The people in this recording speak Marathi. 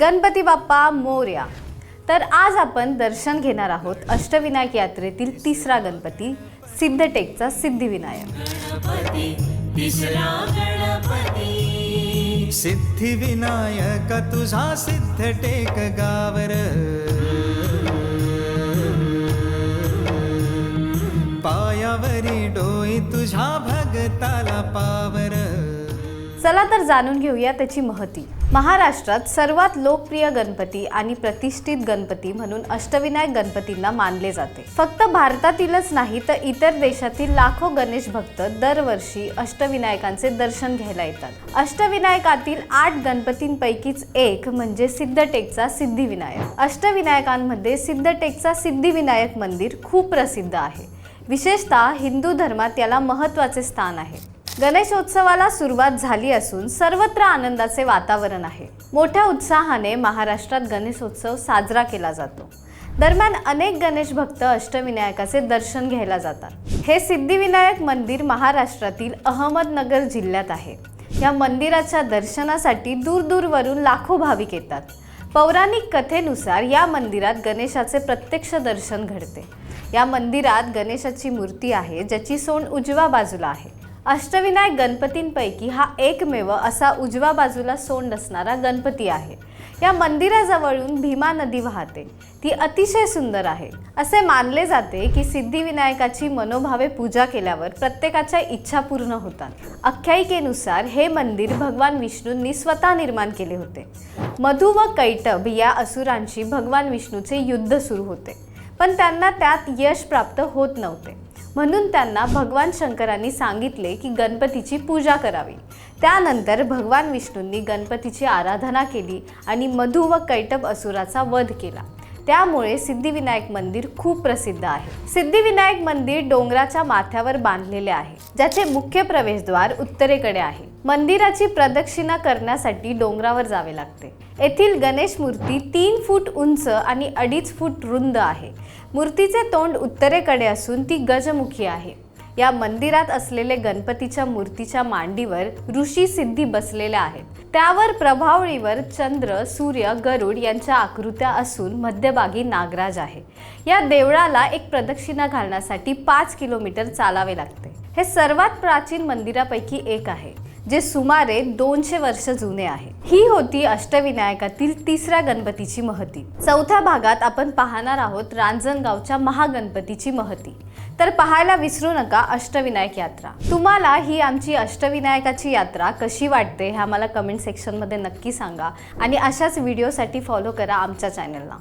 गणपती बाप्पा मोर्या. तर आज आपण दर्शन घेणार आहोत अष्टविनायक यात्रेतील तिसरा गणपती सिद्धटेकचा सिद्धिविनायक. सिद्धिविनायक तुझा सिद्ध टेक गावर. पायावरी डोई तुझ्या भगताला पावर. चला तर जाणून घेऊया त्याची महती. महाराष्ट्रात सर्वात लोकप्रिय गणपती आणि प्रतिष्ठित गणपती म्हणून अष्टविनायक गणपतींना मानले जाते. फक्त भारतातीलच नाही तर इतर देशातील लाखो गणेश भक्त दरवर्षी अष्टविनायकांचे दर्शन घ्यायला येतात. अष्टविनायकातील आठ गणपतींपैकीच एक म्हणजे सिद्धटेकचा सिद्धिविनायक. अष्टविनायकांमध्ये सिद्धटेकचा सिद्धिविनायक मंदिर खूप प्रसिद्ध आहे. विशेषतः हिंदू धर्मात याला महत्त्वाचे स्थान आहे. गणेशोत्सवाला सुरुवात झाली असून सर्वत्र आनंदाचे वातावरण आहे. मोठ्या उत्साहाने महाराष्ट्रात गणेशोत्सव साजरा केला जातो. दरम्यान अनेक गणेश भक्त अष्टविनायकाचे दर्शन घ्यायला जातात. हे सिद्धिविनायक मंदिर महाराष्ट्रातील अहमदनगर जिल्ह्यात आहे. या मंदिराच्या दर्शनासाठी दूरदूरवरून लाखो भाविक येतात. पौराणिक कथेनुसार या मंदिरात गणेशाचे प्रत्यक्ष दर्शन घडते. या मंदिरात गणेशाची मूर्ती आहे ज्याची सोंड उजव्या बाजूला आहे. अष्टविनायक गणपतींपैकी हा एकमेव असा उजव्या बाजूला सोंड असणारा गणपती आहे. या मंदिराजवळून भीमा नदी वाहते. ती अतिशय सुंदर आहे. असे मानले जाते की सिद्धिविनायकाची मनोभावे पूजा केल्यावर प्रत्येकाच्या इच्छा पूर्ण होतात. आख्यायिकेनुसार हे मंदिर भगवान विष्णूंनी स्वतः निर्माण केले होते. मधु व कैटभ या असुरांशी भगवान विष्णूचे युद्ध सुरू होते. पण त्यांना त्यात यश प्राप्त होत नव्हते. म्हणून त्यांना भगवान शंकरांनी सांगितले की गणपतीची पूजा करावी. त्यानंतर भगवान विष्णूंनी गणपतीची आराधना केली आणि मधु व कैटभ असुराचा वध केला. त्यामुळे सिद्धिविनायक मंदिर खूप प्रसिद्ध आहे. सिद्धिविनायक मंदिर डोंगराच्या माथ्यावर बांधलेले आहे ज्याचे मुख्य प्रवेशद्वार उत्तरेकडे आहे. मंदिराची प्रदक्षिणा करण्यासाठी डोंगरावर जावे लागते. येथील गणेश मूर्ती तीन फूट उंच आणि अडीच फूट रुंद आहे. मूर्तीचे तोंड उत्तरेकडे असून ती गजमुखी आहे. या मंदिरात असलेले गणपतीच्या मूर्तीच्या मांडीवर ऋषी सिद्धी बसलेल्या आहेत. त्यावर प्रभावळीवर चंद्र सूर्य गरुड यांच्या आकृत्या असून मध्यभागी नागराज आहे. या देवळाला एक प्रदक्षिणा घालण्यासाठी पाच किलोमीटर चालावे लागते. हे सर्वात प्राचीन मंदिरापैकी एक आहे. जे सुमारे दोनशे वर्ष जुने आहे. ही होती अष्टविनायकातील तिसऱ्या गणपतीची महती. चौथ्या भागात आपण पाहणार आहोत रांजणगावच्या महागणपतीची महती. तर पाहायला विसरू नका अष्टविनायक यात्रा. तुम्हाला ही आमची अष्टविनायकाची यात्रा कशी वाटते हे आम्हाला कमेंट सेक्शनमध्ये नक्की सांगा. आणि अशाच व्हिडिओसाठी फॉलो करा आमच्या चॅनलला